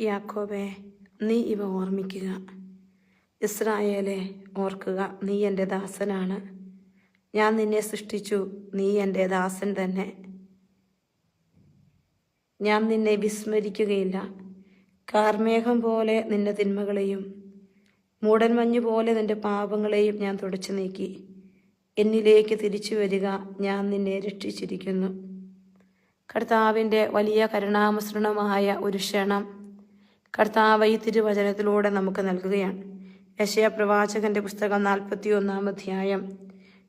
യാക്കോബെ നീ ഇവ ഓർമ്മിക്കുക. ഇസ്രായേലെ ഓർക്കുക നീ എന്റെ ദാസനാണ്. ഞാൻ നിന്നെ സൃഷ്ടിച്ചു നീ എന്റെ ദാസൻ തന്നെ. ഞാൻ നിന്നെ വിസ്മരിക്കുകയില്ല. കാർമേഘം പോലെ നിന്റെ തിന്മകളെയും മൂടൻമഞ്ഞ് പോലെ നിന്റെ പാപങ്ങളെയും ഞാൻ തുടച്ചു നീക്കി. എന്നിലേക്ക് തിരിച്ചു വരിക ഞാൻ നിന്നെ രക്ഷിച്ചിരിക്കുന്നു. കർത്താവിന്റെ വലിയ കരുണാമസൃണമായ ഒരു ക്ഷണം കർത്താവ് ഈ തിരുവചനത്തിലൂടെ നമുക്ക് നൽകുകയാണ്. യശയ പ്രവാചകന്റെ പുസ്തകം നാൽപ്പത്തി ഒന്നാം അധ്യായം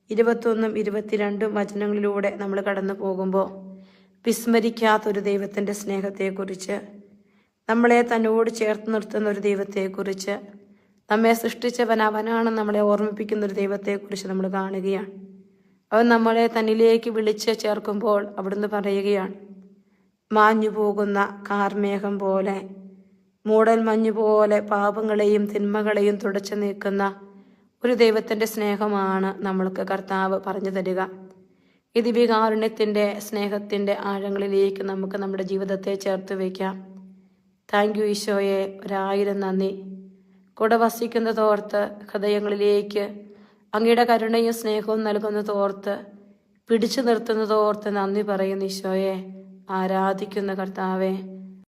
ഇരുപത്തൊന്നും ഇരുപത്തിരണ്ടും വചനങ്ങളിലൂടെ നമ്മൾ കടന്നു പോകുമ്പോൾ വിസ്മരിക്കാത്തൊരു ദൈവത്തിന്റെ സ്നേഹത്തെക്കുറിച്ച് നമ്മളെ തന്നോട് ചേർത്ത് നിർത്തുന്ന ഒരു ദൈവത്തെക്കുറിച്ച് നമ്മെ സൃഷ്ടിച്ചവൻ അവനാണ് നമ്മളെ ഓർമ്മിപ്പിക്കുന്ന ഒരു ദൈവത്തെക്കുറിച്ച് നമ്മൾ കാണുകയാണ്. അവൻ നമ്മളെ തന്നിലേക്ക് വിളിച്ച് ചേർക്കുമ്പോൾ അവിടുന്ന് പറയുകയാണ് മാഞ്ഞു പോകുന്ന കാർമേഘം പോലെ മൂടൽ മഞ്ഞുപോലെ പാപങ്ങളെയും തിന്മകളെയും തുടച്ചു നീക്കുന്ന ഒരു ദൈവത്തിന്റെ സ്നേഹമാണ് നമ്മൾക്ക് കർത്താവ് പറഞ്ഞു തരിക. ഈ ദിവ്യകാരുണ്യത്തിന്റെ സ്നേഹത്തിന്റെ ആഴങ്ങളിലേക്ക് നമുക്ക് നമ്മുടെ ജീവിതത്തെ ചേർത്ത് വയ്ക്കാം. താങ്ക് യു ഈശോയെ ഒരായിരം നന്ദി. കൂടെ വസിക്കുന്നതോർത്ത് ഹൃദയങ്ങളിലേക്ക് അങ്ങയുടെ കരുണയും സ്നേഹവും നൽകുന്നതോർത്ത് പിടിച്ചു നിർത്തുന്നതോർത്ത് നന്ദി പറയുന്ന ഈശോയെ. ആരാധിക്കുന്ന കർത്താവെ